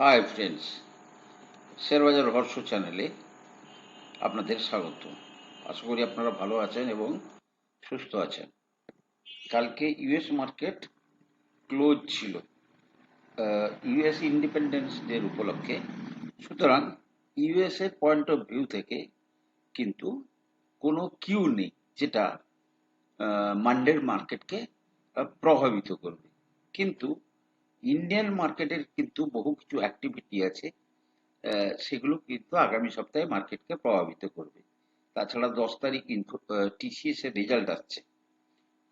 Hi friends শেয়ারবাজার হর্ষ চ্যানেলে আপনাদের স্বাগত। আশা করি আপনারা ভালো আছেন এবং সুস্থ আছেন। কালকে ইউএস মার্কেট ক্লোজ ছিল। ইউএস ইন্ডিপেন্ডেন্স ডের উপলক্ষে। সুতরাং ইউএস পয়েন্ট অফ ভিউ থেকে কিন্তু কোনো কিউ নেই যেটা মান্ডের মার্কেটকে প্রভাবিত করবে। কিন্তু ইন্ডিয়ান মার্কেটের কিন্তু বহু কিছু অ্যাক্টিভিটি আছে সেগুলো কিন্তু আগামী সপ্তাহে মার্কেটকে প্রভাবিত করবে। তাছাড়া দশ তারিখ টিসিএস এর রেজাল্ট আসছে।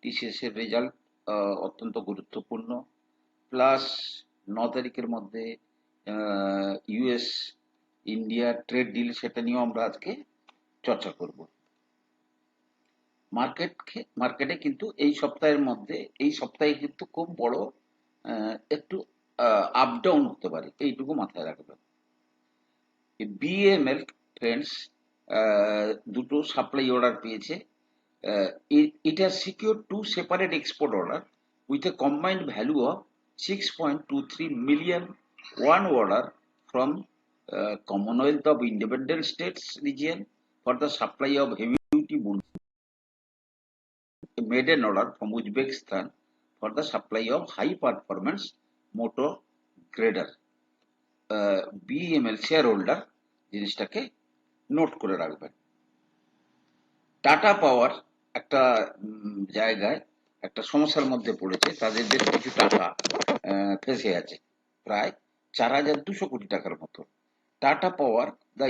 টিসিএস এর রেজাল্ট অত্যন্ত গুরুত্বপূর্ণ। প্লাস ন তারিখের মধ্যে ইউএস ইন্ডিয়া ট্রেড ডিল সেটা নিয়েও আমরা আজকে চর্চা করব। মার্কেট মার্কেটে কিন্তু এই সপ্তাহের মধ্যে, এই সপ্তাহে কিন্তু খুব বড় একটু আপ ডাউন হতে পারে। এইটুকু মাথায় রাখবেন বিএমএল ফ্রেন্ডস দুটো সাপ্লাই অর্ডার পেয়েছে। Has secure two separate export order with a combined value of six point two three million one order from Commonwealth of Independent States region for the supply of heavy duty an order from Uzbekistan for the supply of high performance motor grader. Uh, BML shareholder জিনিসটাকে note করে রাখবেন। Tata পাওয়ার একটা জায়গায় একটা সমস্যার মধ্যে পড়েছে। তাদের বেশ কিছু টাকা ফেসে আছে। প্রায় চার হাজার দুশো কোটি টাকার মতো। Tata power the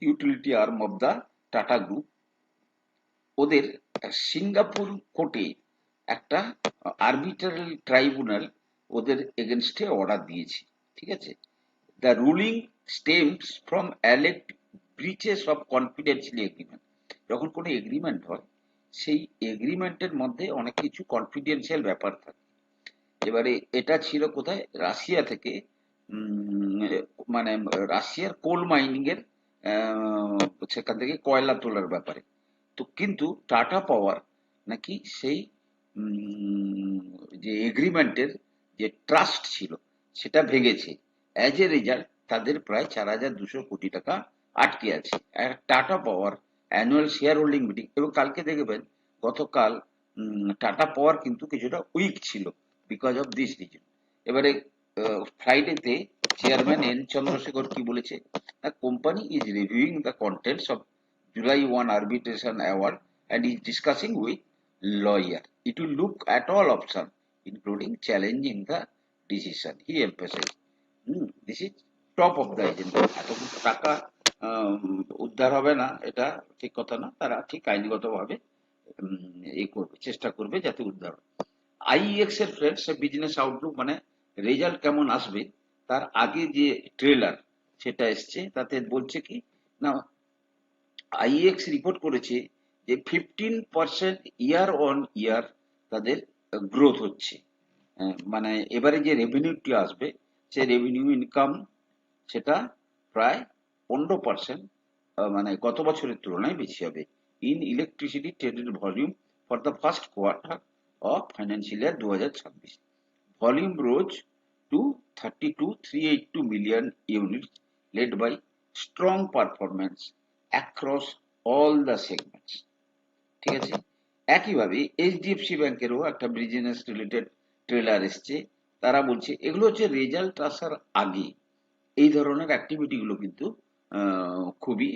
utility arm of the Tata group ওদের সিঙ্গাপুর কোর্টে একটা আরবিট্রারি ট্রাইব্যুনাল ওদের এগেনস্টে অর্ডার দিয়েছে, ঠিক আছে? The ruling stems from alleged breaches of confidential agreement যখন কোনো এগ্রিমেন্ট হয়, সেই এগ্রিমেন্টের মধ্যে অনেক কিছু কনফিডেন্সিয়াল ব্যাপার থাকে। এবারে এটা ছিল কোথায়? রাশিয়া থেকে মানে রাশিয়ার কোল মাইনিং এর সেখান থেকে কয়লা তোলার ব্যাপারে। তো কিন্তু টাটা পাওয়ার নাকি সেই যে এগ্রিমেন্টের যে ট্রাস্ট ছিল, সেটা ভেঙেছে। অ্যাজ এ রেজাল্ট তাদের প্রায় চার হাজার দুশো কোটি টাকা আটকে আছে। Tata power annual share holding meeting এবং কালকে দেখবেন, গতকাল টাটা পাওয়ার কিন্তু কিছুটা উইক ছিল বিকজ অফ দিস রিজন এবারে ফ্রাইডেতে চেয়ারম্যান এন চন্দ্রশেখর কি বলেছে? Company is reviewing the contents of July 1 arbitration award and is discussing with lawyer. It will look at all options, including challenging the decision. He emphasized. Hmm, this is top of the agenda. এতগুলো টাকা আম, উদ্ধার হবে না এটা ঠিক কথা না তারা ঠিক আইনগত ভাবে এই করবে চেষ্টা করবে যাতে উদ্ধার হয় আইএক্স এর ফ্রেন্ডস বিজনেস আউটলুক মানে রেজাল্ট কেমন আসবে তার আগে যে ট্রেলার সেটা এসছে তাতে বলছে কি না আইএক্স রিপোর্ট করেছে যে fifteen percent year on year তাদের গ্রোথ হচ্ছে। মানে এবারে যে রেভিনিউটি আসবে, সে রেভিনিউ ইনকাম সেটা প্রায় পনেরো পার্সেন্ট মানে গত বছরের তুলনায় বেশি হবে in electricity traded volume for the first quarter of financial year দু হাজার ছাব্বিশ volume rose to thirty two three eight two million unit led by strong performance across all the segments ঠিক আছে? একইভাবে এইচডিএফসি ব্যাংকেরও একটা বিজনেস রিলেটেড ট্রেলার এসছে। তারা বলছে, এগুলো হচ্ছে রেজাল্ট আসার আগে এই ধরনের অ্যাক্টিভিটি গুলো কিন্তু খুবই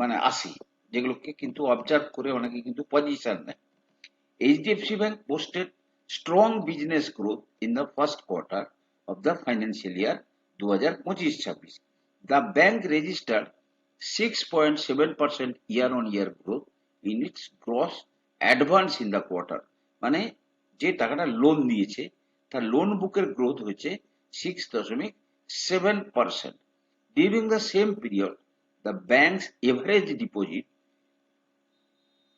মানে আসে, যেগুলোকে কিন্তু অবজার্ভ করে অনেকে কিন্তু পজিশন নেয়। HDFC bank posted strong business Bank in strong first quarter in the first quarter of the financial year 2025-26. The bank registered 6.7% year-on-year growth in its gross advance in the quarter. মানে যে টাকাটা loan দিয়েছে, তার loan বুকের growth হয়েছে six দশমিক seven percent during the same period the bank's average deposit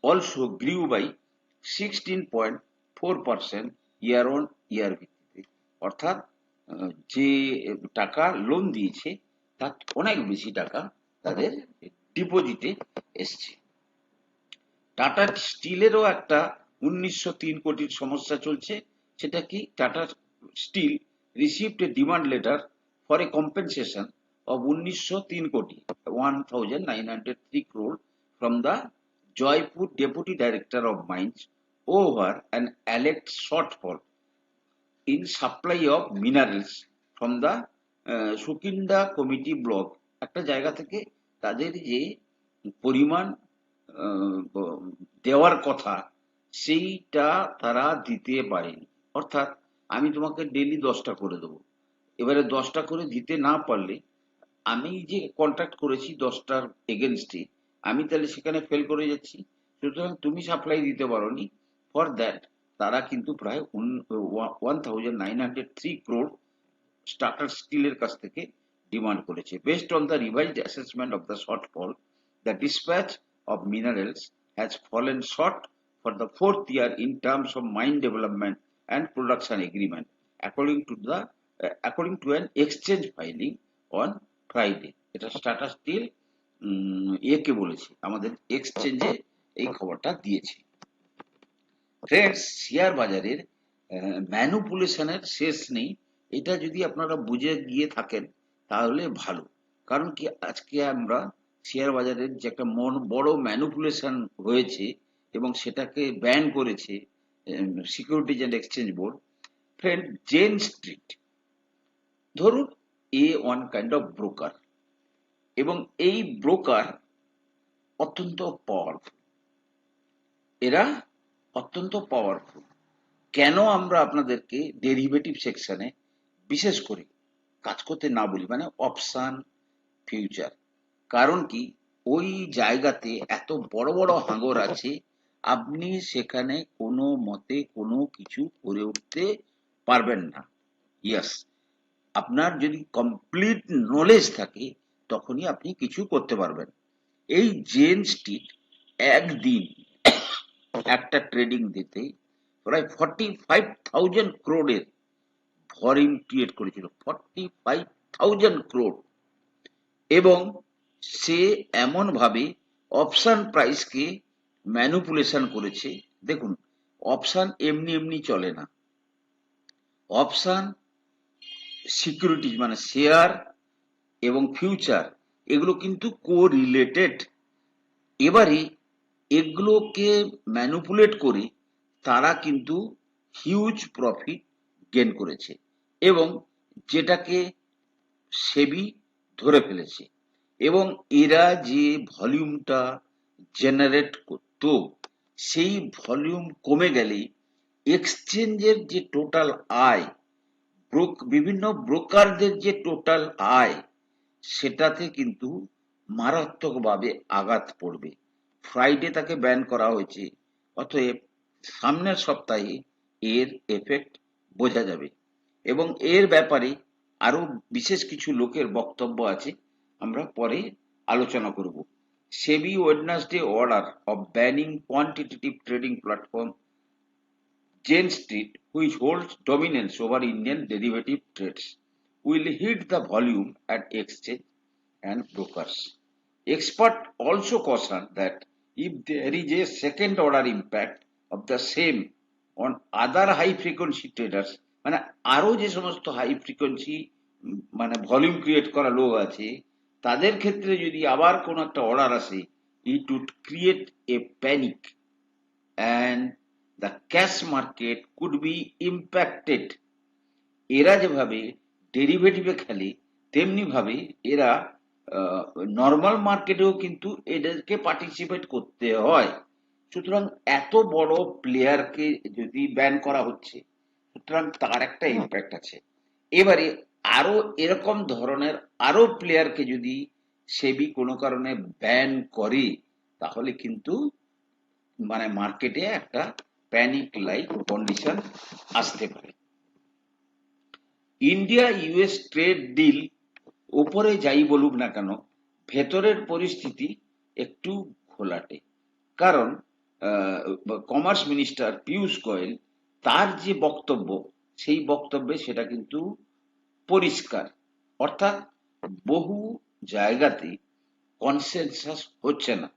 also grew by 16.4% year on year ভিত্তিতে। অর্থাৎ যে টাকা লোন দিয়েছে, তার অনেক বেশি টাকা তাদের ডিপোজিটে এসছে। টাটা স্টিলেরও একটা উনিশশো তিন কোটির সমস্যা চলছে। সেটা কি? Tata steel received a demand letter for a compensation of উনিশশো তিন কোটি one thousand nine hundred three crore from the Jaipur deputy director of Mines over an alleged shortfall in supply of minerals from the uh, Sukinda chromite block একটা জায়গা থেকে তাদের যে পরিমাণ দেওয়ার কথা, সেইটা তারা দিতে পারেনি। অর্থাৎ আমি তোমাকে ডেলি দশটা করে দেবো। এবারে দশটা করে দিতে না পারলে আমি যে কন্ট্যাক্ট করেছি দশটার এগেনস্টে আমি তাহলে সেখানে ফেল করে যাচ্ছি। সুতরাং তুমি সাপ্লাই দিতে পারোনি। ফর দ্যাট তারা কিন্তু প্রায় one thousand nine hundred three crore starter স্টিলের কাছ থেকে ডিমান্ড করেছে। Based on the revised assessment of the shortfall the dispatch of minerals has fallen short for the fourth year in terms of mine development and production agreement according to the according to an exchange filing on Friday এটা Tata steel একে বলেছে। আমাদের এক্সচেঞ্জে এই খবরটা দিয়েছে। Friends share বাজারের ম্যানুপুলেশনের শেষ নেই। এটা যদি আপনারা বুঝে গিয়ে থাকেন, তাহলে ভালো। কারণ কি, আজকে আমরা শেয়ার বাজারের যে একটা মন, বড় ম্যানুপুলেশন হয়েছে এবং সেটাকে ব্যান করেছে securities and exchange board friend Jane street ধরুন a one kind of broker এবং এই ব্রোকার অত্যন্ত পাওয়ারফুল এরা অত্যন্ত পাওয়ারফুল কেন আমরা আপনাদেরকে ডেরিভেটিভ সেকশনে বিশেষ করে কাজ করতে না বলি? মানে অপশান ফিউচার কারণ কি? ওই জায়গাতে এত বড় বড় হাঙ্গর আছে, আপনি সেখানে কোনো মতে কোনো কিছু করে উঠতে পারবেন না। ইয়াস আপনার যদি কমপ্লিট নলেজ থাকে, তখনই আপনি কিছু করতে পারবেন। এই জেন স্ট্রিট একদিন একটা ট্রেডিং দিতে প্রায় ফর্টি ফাইভ থাউজেন্ড ক্রোডের ভরিম ক্রিয়েট করেছিল। ফর্টি ফাইভ থাউজেন্ড ক্রোড এবং সে এমন ভাবে অপশন প্রাইসকে ম্যানুপুলেশন করেছে। দেখুন অপশন এমনি এমনি চলে না। অপশন সিকিউরিটিজ মানে শেয়ার এবং ফিউচার এগুলো কিন্তু কো রিলেটেড এবারে এগুলোকে ম্যানুপুলেট করে তারা কিন্তু হিউজ প্রফিট গেন করেছে এবং যেটাকে সেবি ধরে ফেলেছে। এবং এরা যে ভলিউমটা জেনারেট করত, সেই ভলিউম কমে গেলে এক্সচেঞ্জের যে টোটাল আয় ব্রোক বিভিন্ন ব্রোকারদের যে টোটাল আয়, সেটাতে কিন্তু মারাত্মকভাবে আঘাত পড়বে। ফ্রাইডে তাকে ব্যান করা হয়েছে, অতএব সামনের সপ্তাহে এর এফেক্ট বোঝা যাবে। এবং এর ব্যাপারে আরও বিশেষ কিছু লোকের বক্তব্য আছে। আমরা পরে আলোচনা করব। SEBI Wednesday order of banning quantitative trading platform Jane street, which holds dominance over Indian derivative trades, will hit the volume at exchange and brokers. Expert also caution that if there is a second order impact of the same on other high frequency traders মানে আরও যে সমস্ত high frequency মানে volume create করা লোক আছে তাদের ক্ষেত্রে যদি আবার কোন একটা অর্ডার আসে it would create a panic and the cash market could be impacted এরা যেভাবে ডেরিভেটিভে খেলে, তেমনি ভাবে এরা নর্মাল মার্কেটেও কিন্তু এদেরকে পার্টিসিপেট করতে হয়। সুতরাং এত বড় প্লেয়ারকে যদি ব্যান করা হচ্ছে, সুতরাং তার একটা ইম্প্যাক্ট আছে। এবারে আরও এরকম ধরনের আরও প্লেয়ারকে যদি সেবি কোনো কারণে ব্যান করে, তাহলে কিন্তু মানে মার্কেটে একটা প্যানিক লাইক কন্ডিশন আসতে পারে। ইন্ডিয়া ইউএস ট্রেড ডিল ওপরে যাই বলুক না কেন, ভেতরের পরিস্থিতি একটু ঘোলাটে। কারণ কমার্স মিনিস্টার পিয়ূষ গোয়েল তার যে বক্তব্য, সেই বক্তব্যে সেটা কিন্তু পরিষ্কার। অর্থাৎ বহু জায়গাতে কনসেনসাস হচ্ছে না।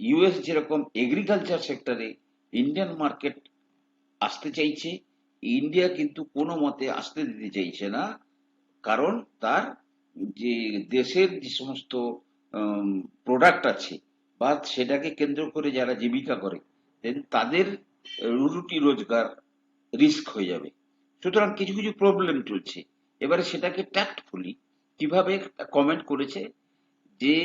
ইউএস যেরকম এগ্রিকালচার সেক্টরে ইন্ডিয়ান মার্কেট আসতে চাইছে ইন্ডিয়া কিন্তু কোনো মতে আসতে দিতে চাইছে না। কারণ তার যে দেশের যে সমস্ত প্রোডাক্ট আছে বা সেটাকে কেন্দ্র করে যারা জীবিকা করে তাদের রুটি রোজগার রিস্ক হয়ে যাবে। সুতরাং কিছু কিছু প্রবলেম চলছে। এবারে সেটাকে ট্যাক্টফুলি কীভাবে কমেন্ট করেছে যে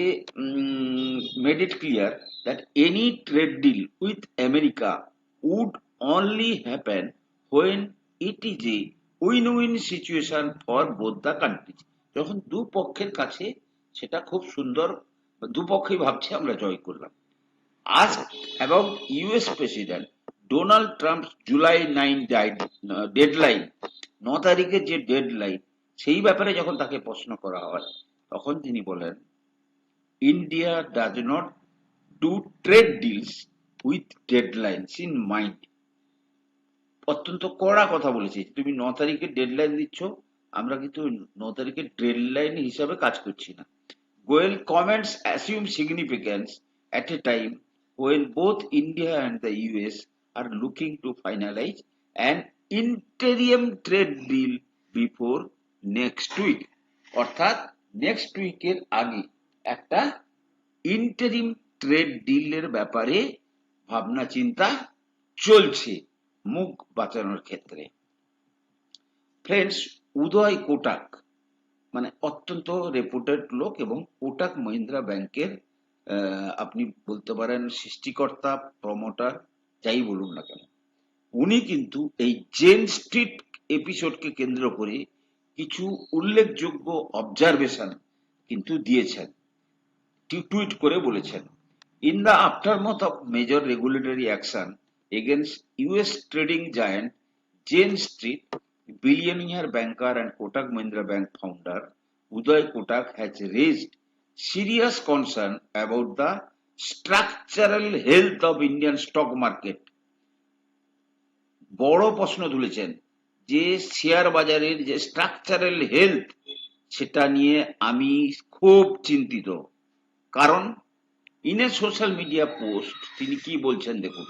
made it clear that any trade deal with America would only happen when it is a win win situation for both the countries যখন দু পক্ষের কাছে সেটা খুব সুন্দর, দুপক্ষই ভাবছে, আমরা জয় করলাম। আজ এবং US president Donald Trump July nine deadline ন তারিখের যে ডেডলাইন সেই ব্যাপারে যখন তাকে প্রশ্ন করা হয়, তখন তিনি বলেন India does not do trade deals with deadlines in mind অত্যন্ত কড়া কথা বলেছে। তুমি ন তারিখে ডেডলাইন দিচ্ছ, আমরা কিন্তু ন তারিখের ডেডলাইন হিসাবে কাজ করছি না। Goyal comments assume significance at a time when both India and the US are looking to finalize an interim trade deal before next week অর্থাৎ নেক্সট উইকের আগে একটা ইন্টারিম ট্রেড ডিলের ব্যাপারে ভাবনা চিন্তা চলছে মুখ বাঁচানোর ক্ষেত্রে। ফ্রেন্ডস উদয় কোটাক মানে অত্যন্ত রেপুটেড লোক এবং কোটাক মহিন্দ্রা ব্যাংকের আপনি বলতে পারেন সৃষ্টিকর্তা প্রমোটার যাই বলুন না কেন। উনি কিন্তু এই জেন স্ট্রিট এপিসোডকে কেন্দ্র করে কিছু উল্লেখযোগ্য অবজারভেশন কিন্তু দিয়েছেন, টুইট করে বলেছেন। In the aftermath of major regulatory action against US trading giant Jane street billionaire banker and Kotak Mahindra bank founder Uday Kotak has raised serious concern about the structural health of Indian stock market বড় প্রশ্ন তুলেছেন যে share বাজারের যে structural health সেটা নিয়ে আমি খুব চিন্তিত। কারণ ইন সোশ্যাল মিডিয়া পোস্ট তিনি কি বলছেন দেখুন,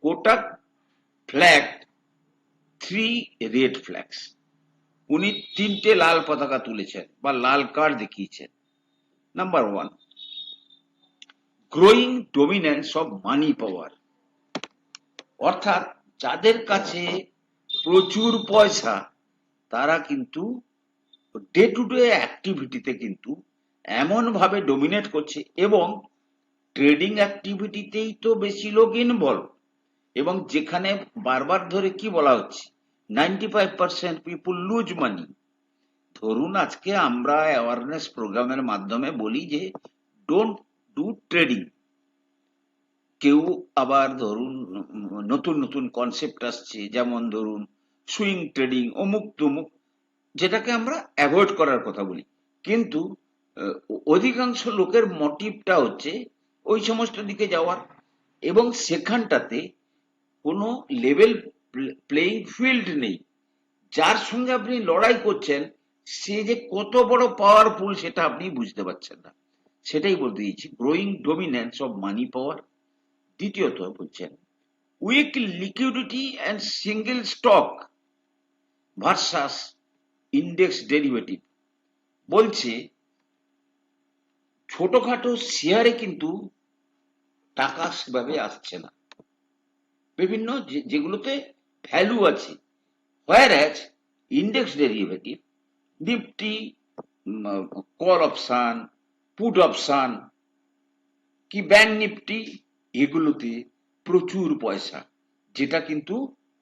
Kotak flag three red flags উনি তিনটে লাল পতাকা তুলেছেন বা লাল কার্ড দেখিয়েছেন। Number one growing dominance of money power অর্থাৎ যাদের কাছে প্রচুর পয়সা, তারা কিন্তু ডে টু ডে অ্যাক্টিভিটিতে কিন্তু এমন ভাবে ডোমিনেট করছে এবং ট্রেডিং অ্যাক্টিভিটিতেই তো বেশি লোক ইনভলভ এবং যেখানে বারবার ধরে কি বলা হচ্ছে ninety five percent people lose money ধরুন আজকে আমরা অ্যাওয়ারনেস প্রোগ্রামের মাধ্যমে বলি যে ডোন্ট ডু ট্রেডিং কেউ আবার ধরুন, নতুন নতুন কনসেপ্ট আসছে, যেমন ধরুন সুইং ট্রেডিং অমুক তমুক, যেটাকে আমরা অ্যাভয়েড করার কথা বলি। কিন্তু অধিকাংশ লোকের মোটিভটা হচ্ছে ওই সমস্ত দিকে যাওয়ার। এবং সেখানটাতে কোনো লেভেল প্লেইং ফিল্ড নেই। যার সঙ্গে আপনি লড়াই করছেন, সে যে কত বড় পাওয়ারফুল সেটা আপনি বুঝতে পারছেন না। সেটাই বলতে দিয়েছি growing dominance of money power দ্বিতীয়ত বলছেন weak liquidity and single stock versus index derivative বলছে, ছোটখাটো শেয়ারে কিন্তু টাকা সেভাবে আসছে না। বিভিন্ন যেগুলোতে ভ্যালু আছে where as index derivative Nifty call option put option কি ব্যাংক নিফটি এগুলোতে প্রচুর পয়সা, যেটা কিন্তু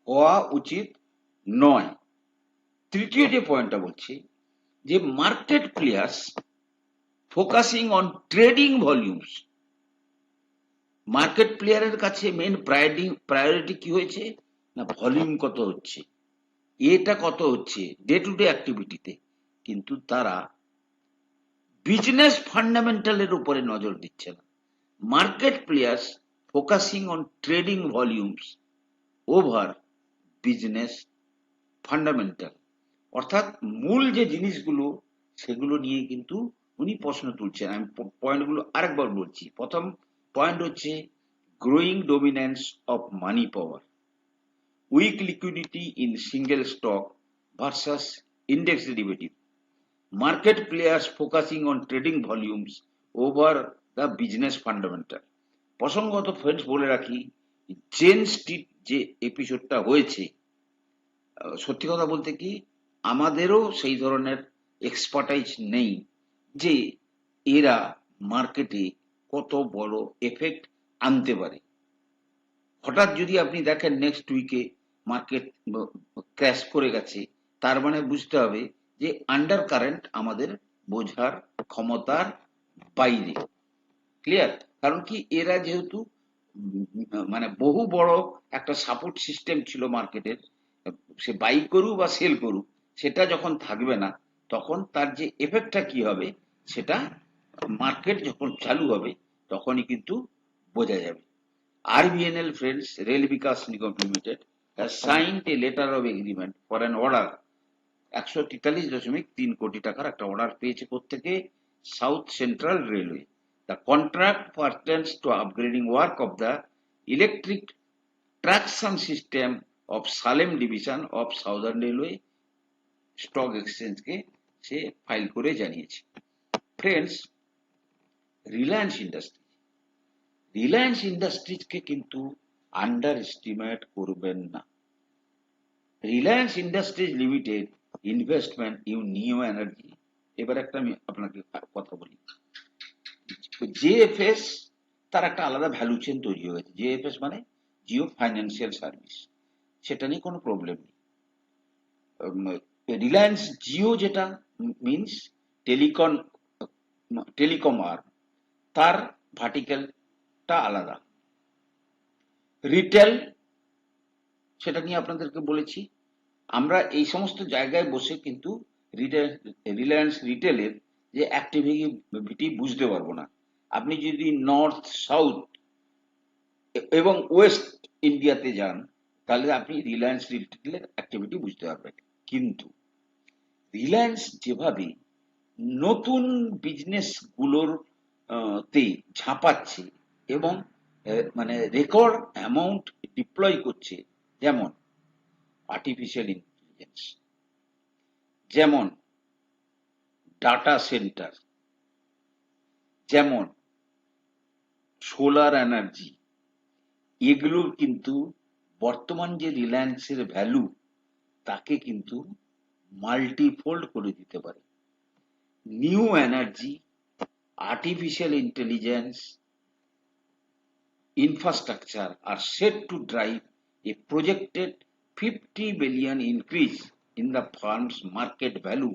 হওয়া উচিত নয়। তৃতীয় যে পয়েন্টটা বলছি, যে market players focusing on trading volumes market প্লেয়ারের কাছে মেন প্রায়োরিটি প্রায়োরিটি কি হয়েছে? না ভলিউম কত হচ্ছে? এটা কত হচ্ছে? ডে টু ডে অ্যাক্টিভিটিতে কিন্তু তারা বিজনেস ফান্ডামেন্টালের উপরে নজর দিচ্ছে না। Market players focusing on trading volumes over business fundamental অর্থাৎ মূল যে জিনিসগুলো, সেগুলো নিয়ে কিন্তু উনি প্রশ্ন তুলছেন আমি পয়েন্টগুলো আরেকবার বলছি প্রথম পয়েন্ট হচ্ছে growing dominance of money power weak liquidity in single stock versus index derivative. Market players focusing on trading volumes over the business fundamental. প্রসঙ্গত ফ্রেন্ডস বলে রাখি জেন স্ট্রিট যে এপিসোডটা হয়েছে সত্যি কথা বলতে কি, আমাদেরও সেই ধরনের এক্সপার্টাইজ নেই যে এরা মার্কেটে কত বড় এফেক্ট আনতে পারে। হঠাৎ যদি আপনি দেখেন নেক্সট উইকে মার্কেট ক্র্যাশ করে গেছে, তার মানে বুঝতে হবে যে আন্ডার কারেন্ট আমাদের বোঝার ক্ষমতার বাইরে। ক্লিয়ার কারণ কি এরা যেহেতু মানে বহু বড় একটা সাপোর্ট সিস্টেম ছিল মার্কেটের সে বাই করুক বা সেল করুক, সেটা যখন থাকবে না, তখন তার যে এফেক্টটা কি হবে, সেটা মার্কেট যখন চালু হবে, তখনই কিন্তু বোঝা যাবে। RBNL Friends, Rail Vikas Nigam Limited has signed a letter of agreement for an order, একশো তেতাল্লিশ দশমিক তিন কোটি টাকার একটা অর্ডার পেয়েছে থেকে south central railway the contract pertains to upgrading work of the electric traction system of Salem division of southern railway stock এক্সচেঞ্জকে সে ফাইল করে জানিয়েছে। ফ্রেন্ডস রিলায়েন্স ইন্ডাস্ট্রি রিলায়েন্স ইন্ডাস্ট্রিজকে কিন্তু আন্ডার এস্টিমেট করবেন না। Reliance industries limited investment you new energy এবার একটা আমি আপনাকে কথা বলি। জেএফএস তার একটা আলাদা ভ্যালু চেন তৈরি হয়ে গেছে জেএফএস মানে জিও ফাইন্যান্সিয়াল সার্ভিস সেটা নিয়ে কোনো প্রবলেম নেই। রিলায়েন্স জিও যেটা মিনস টেলিকন টেলিকম আর, তার ভার্টিক্যালটা আলাদা। রিটেল সেটা নিয়ে আপনাদেরকে বলেছি। আমরা এই সমস্ত জায়গায় বসে কিন্তু রিলায়েন্স রিটেলের যে অ্যাক্টিভিটি বুঝতে পারব না। আপনি যদি নর্থ সাউথ এবং ওয়েস্ট ইন্ডিয়াতে যান, তাহলে আপনি রিলায়েন্স রিটেলের অ্যাক্টিভিটি বুঝতে পারবেন। কিন্তু রিলায়েন্স যেভাবে নতুন বিজনেসগুলোর তে ঝাঁপাচ্ছে এবং মানে রেকর্ড অ্যামাউন্ট ডিপ্লয় করছে, যেমন আর্টিফিশিয়াল ইন্টেলিজেন্স যেমন ডাটা সেন্টার। যেমন, সোলার এনার্জি। এগুলো কিন্তু বর্তমান যে রিলায়েন্সের ভ্যালু, তাকে কিন্তু মাল্টিফোল্ড করে দিতে পারে। New energy artificial intelligence infrastructure R set to drive a projected fifty billion increase in the funds market value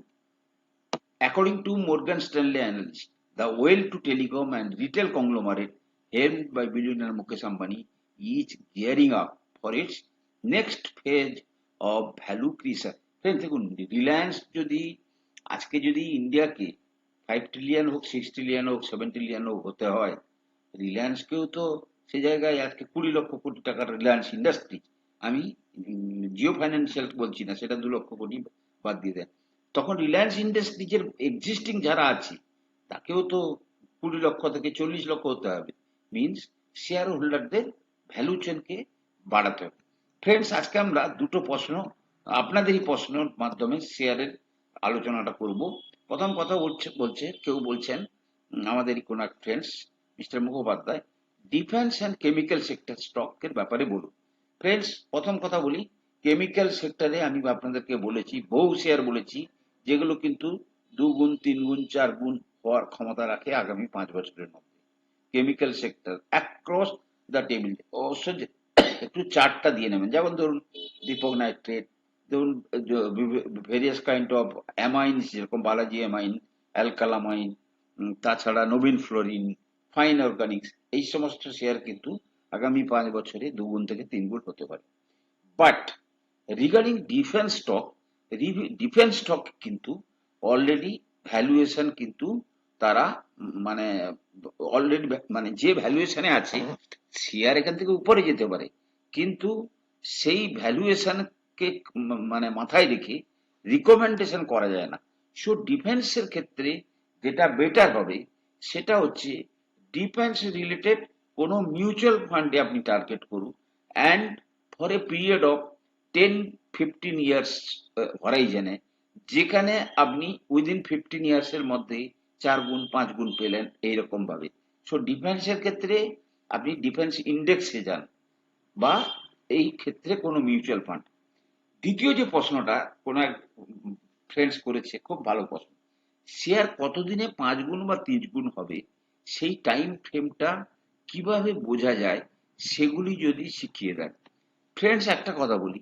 According to Morgan Stanley analyst, the oil to telecom and retail conglomerate helmed by billionaire Mukesh Ambani is gearing up for its next phase of value creation. Friends, দেখুন রিলায়েন্স যদি আজকে যদি ইন্ডিয়াকে five trillion হোক six trillion হোক seven trillion হোক হতে হয় রিলায়েন্সকেও তো সে জায়গায় আজকে কুড়ি লক্ষ কোটি টাকার রিলায়েন্স ইন্ডাস্ট্রি আমি জিও ফাইন্যান্সিয়াল বলছি না সেটা দু লক্ষ কোটি বাদ দিয়ে দেন তখন রিলায়েন্স ইন্ডাস্ট্রিজের এক্সিস্টিং যারা আছে, তাকেও তো কুড়ি লক্ষ থেকে চল্লিশ লক্ষ হতে হবে। মিনস শেয়ার হোল্ডারদের ভ্যালু চেনকে বাড়াতে হবে। ফ্রেন্ডস আজকে আমরা দুটো প্রশ্ন, আপনাদেরই প্রশ্নের মাধ্যমে শেয়ারের আলোচনাটা করব। প্রথম কথা বলছে বলছে, কেউ বলছেন আমাদেরই কোন এক friends mister Mukhopadhyay defence and chemical sector স্টকের ব্যাপারে বলুন। ফ্রেন্ডস প্রথম কথা বলি কেমিক্যাল সেক্টরে আমি আপনাদেরকে বলেছি, বহু শেয়ার বলেছি। যেগুলো কিন্তু দু গুণ তিন গুণ চার গুণ হওয়ার ক্ষমতা রাখে আগামী পাঁচ বছরের মধ্যে। Chemical sector across the table অবশ্য একটু চার্টটা দিয়ে নেবেন। যেমন ধরুন দীপক নাইট্রেট, ধরুন ভেরিয়াস কাইন্ড অফ অ্যামাইনস যেরকম বালাজি অ্যামাইন অ্যালকালামাইন তাছাড়া নবীন ফ্লোরিন ফাইন অর্গানিক্স এই সমস্ত শেয়ার কিন্তু আগামী পাঁচ বছরে দুগুণ থেকে তিন গুণ হতে পারে। But regarding defence stock defence stock কিন্তু অলরেডি ভ্যালুয়েশন কিন্তু তারা মানে অলরেডি মানে যে ভ্যালুয়েশনে আছে শেয়ার এখান থেকে উপরে যেতে পারে। কিন্তু সেই ভ্যালুয়েশনকে মানে মাথায় রেখে রিকমেন্ডেশন করা যায় না। সো ডিফেন্সের ক্ষেত্রে যেটা বেটার হবে সেটা হচ্ছে ডিফেন্স রিলেটেড কোনো মিউচুয়াল ফান্ডে আপনি টার্গেট করুন। And for a period of ten fifteen years হরাইজনে যেখানে আপনি উইদিন ফিফটিন ইয়ার্স এর মধ্যে চার গুণ, পাঁচ গুণ পেলেন এইরকম ভাবে। সো ডিফেন্সের ক্ষেত্রে আপনি ডিফেন্স ইন্ডেক্সে যান বা এই ক্ষেত্রে কোনো মিউচুয়াল ফান্ড দ্বিতীয় যে প্রশ্নটা, কোন এক ফ্রেন্ডস করেছে, খুব ভালো প্রশ্ন। শেয়ার কতদিনে পাঁচ গুণ বা তিন গুণ হবে? সেই টাইম ফ্রেমটা কীভাবে বোঝা যায়, সেগুলি যদি শিখিয়ে দেন। ফ্রেন্ডস একটা কথা বলি।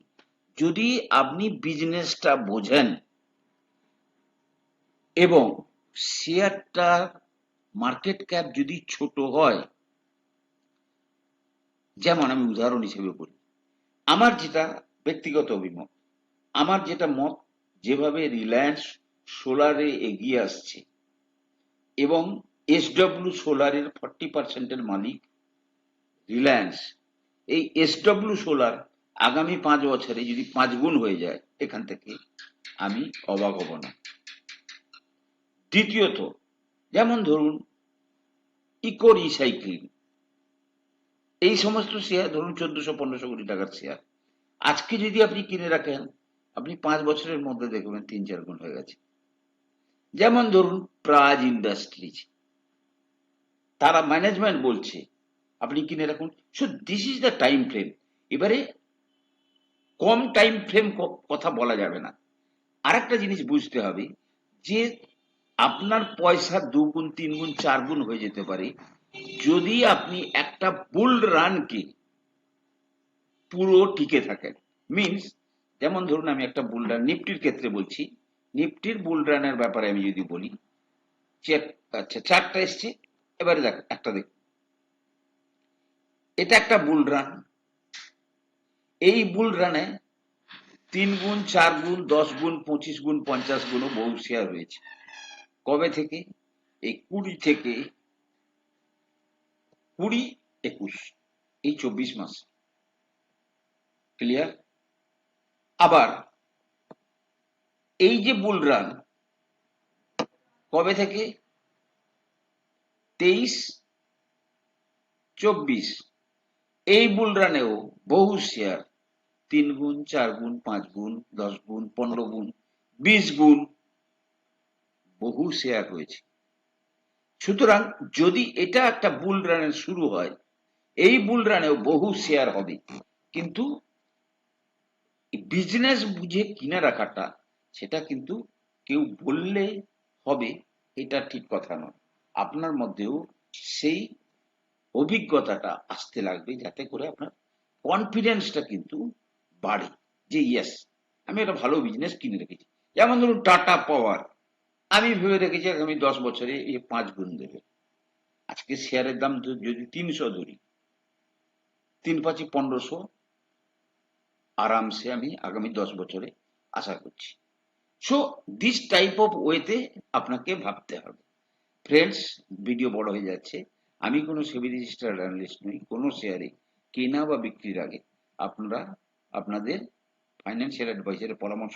যদি আপনি বিজনেসটা বোঝেন এবং শেয়ারটার মার্কেট ক্যাপ যদি ছোট হয়, যেমন আমি উদাহরণ হিসেবে বলি, আমার যেটা ব্যক্তিগত অভিমত, আমার যেটা মত, যেভাবে রিলায়েন্স সোলারে এগিয়ে আসছে এবং এসডব্লিউ সোলারের ফর্টি পার্সেন্টের মালিক রিলায়েন্স এই এসডব্লিউ সোলার আগামী পাঁচ বছরে যদি পাঁচ গুণ হয়ে যায়, এখান থেকে আমি অবাক হব না। দ্বিতীয়ত, যেমন ধরুন, ইকো রিসাইক্লিং। এই সমস্ত শেয়ার ধরুন চোদ্দশো, পনেরোশো কোটি টাকার শেয়ার আজকে যদি আপনি কিনে রাখেন, আপনি পাঁচ বছরের মধ্যে দেখবেন তিন, চার গুণ হয়ে গেছে। যেমন ধরুন, প্রাজ ইন্ডাস্ট্রিজ। তারা ম্যানেজমেন্ট বলছে, আপনি কিনে রাখুন। So this is the time frame এবারে কম টাইম ফ্রেম কথা বলা যাবে না। আরেকটা জিনিস বুঝতে হবে যে আপনার পয়সা দুগুণ তিন গুণ চার গুণ হয়ে যেতে পারে। যদি আপনি একটা বুল রানকে পুরো টিকে থাকেন মিনস যেমন ধরুন আমি একটা বুল রান নিফটির ক্ষেত্রে বলছি নিফটির বুল রানের ব্যাপারে আমি যদি বলি আচ্ছা চারটা এসছে, এবারে দেখ, একটা দেখ এটা একটা বুল রান এই বুল রানে তিন গুণ, চার গুণ, দশ গুণ, পঁচিশ গুণ, পঞ্চাশ গুণও বহু শেয়ার হয়েছে। কবে থেকে? এই কুড়ি থেকে কুড়ি একুশ, এই চব্বিশ মাস। ক্লিয়ার আবার এই যে বুল রান কবে থেকে? তেইশ, চব্বিশ। এই বুল রানেও বহু শেয়ার তিন গুণ, চার গুণ, পাঁচ গুণ, দশ গুণ, পনেরো গুণ, বিশ গুণ বহু শেয়ার হয়েছে। সুতরাং যদি এটা একটা বুল রানের শুরু হয়, এই বুল রানেও বহু শেয়ার হবে। কিন্তু বিজনেস বুঝে কিনে রাখাটা, সেটা কিন্তু কেউ বললে হবে, এটা ঠিক কথা নয়। আপনার মধ্যেও সেই অভিজ্ঞতাটা আসতে লাগবে যাতে করে আপনার কনফিডেন্সটা কিন্তু বাড়ে যে ইয়েস আমি একটা ভালো বিজনেস কিনে রেখেছি। যেমন ধরুন টাটা পাওয়ার আমি ভেবে রেখেছি আগামী দশ বছরে এই পাঁচ গুণ দেবে। আজকে শেয়ারের দাম যদি তিনশো ধরি, তিন পাঁচি পনেরোশো, আরামসে আমি আগামী দশ বছরে আশা করছি। সো দিস টাইপ অফ ওয়েতে আপনাকে ভাবতে হবে। ফ্রেন্ডস ভিডিও বড় হয়ে যাচ্ছে। আমি কোনো সেবি রেজিস্টার্ড অ্যানালিস্ট নই, কোনো শেয়ারে কেনা বা বিক্রির আগে আপনারা আপনাদের ফাইন্যান্সিয়াল অ্যাডভাইজারের পরামর্শ